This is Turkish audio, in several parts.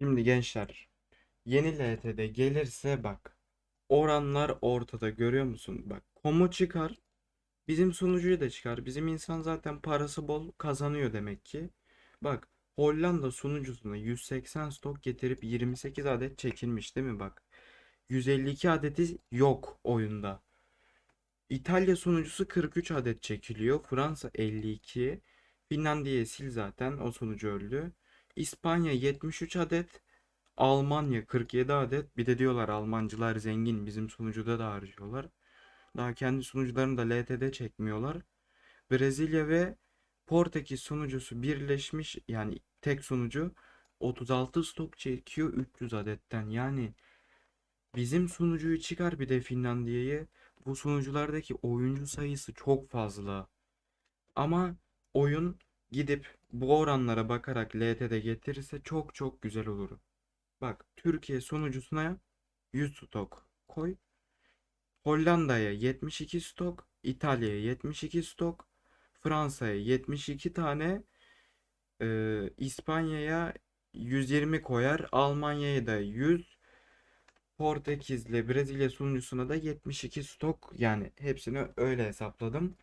Şimdi gençler yeni LTD gelirse bak oranlar ortada görüyor musun? Bak komu çıkar bizim sunucuyu da çıkar. Bizim insan zaten parası bol kazanıyor demek ki. Bak Hollanda sunucusuna 180 stok getirip 28 adet çekilmiş değil mi bak. 152 adeti yok oyunda. İtalya sunucusu 43 adet çekiliyor. Fransa 52. Finlandiya'yı sil zaten o sunucu öldü. İspanya 73 adet. Almanya 47 adet. Bir de diyorlar Almancılar zengin bizim sunucuda da harcıyorlar. Daha kendi sunucularını da LTD çekmiyorlar. Brezilya ve Portekiz sunucusu birleşmiş yani tek sunucu 36 stok çekiyor 300 adetten. Yani bizim sunucuyu çıkar bir de Finlandiya'yı. Bu sunuculardaki oyuncu sayısı çok fazla. Ama oyun gidip bu oranlara bakarak LT'de getirirse çok çok güzel olur. Bak Türkiye sunucusuna 100 stok koy. Hollanda'ya 72 stok, İtalya'ya 72 stok, Fransa'ya 72 tane, e, İspanya'ya 120 koyar, Almanya'ya da 100, Portekiz'le Brezilya sunucusuna da 72 stok yani hepsini öyle hesapladım.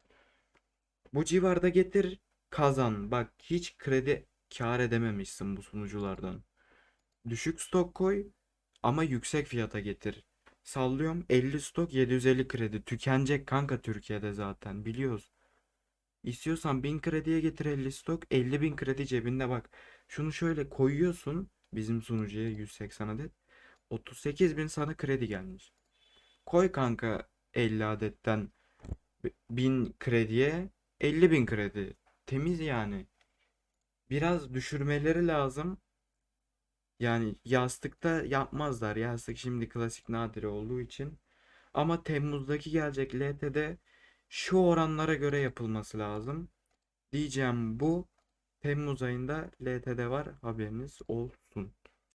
Bu civarda getir kazan. Bak hiç kredi kâr edememişsin bu sunuculardan. Düşük stok koy ama yüksek fiyata getir. Sallıyorum 50 stok 750 kredi. Tükenecek kanka Türkiye'de zaten biliyoruz. İstiyorsan 1000 krediye getir 50 stok 50 bin kredi cebinde bak. Şunu şöyle koyuyorsun bizim sunucuya 180 adet. 38 bin sana kredi gelmiş. Koy kanka 50 adetten 1000 krediye 50 bin kredi. Temiz yani. Biraz düşürmeleri lazım. Yani yastıkta yapmazlar. Yastık şimdi klasik nadir olduğu için. Ama Temmuz'daki gelecek LT'de şu oranlara göre yapılması lazım. Diyeceğim bu. Temmuz ayında LT'de var haberiniz olsun.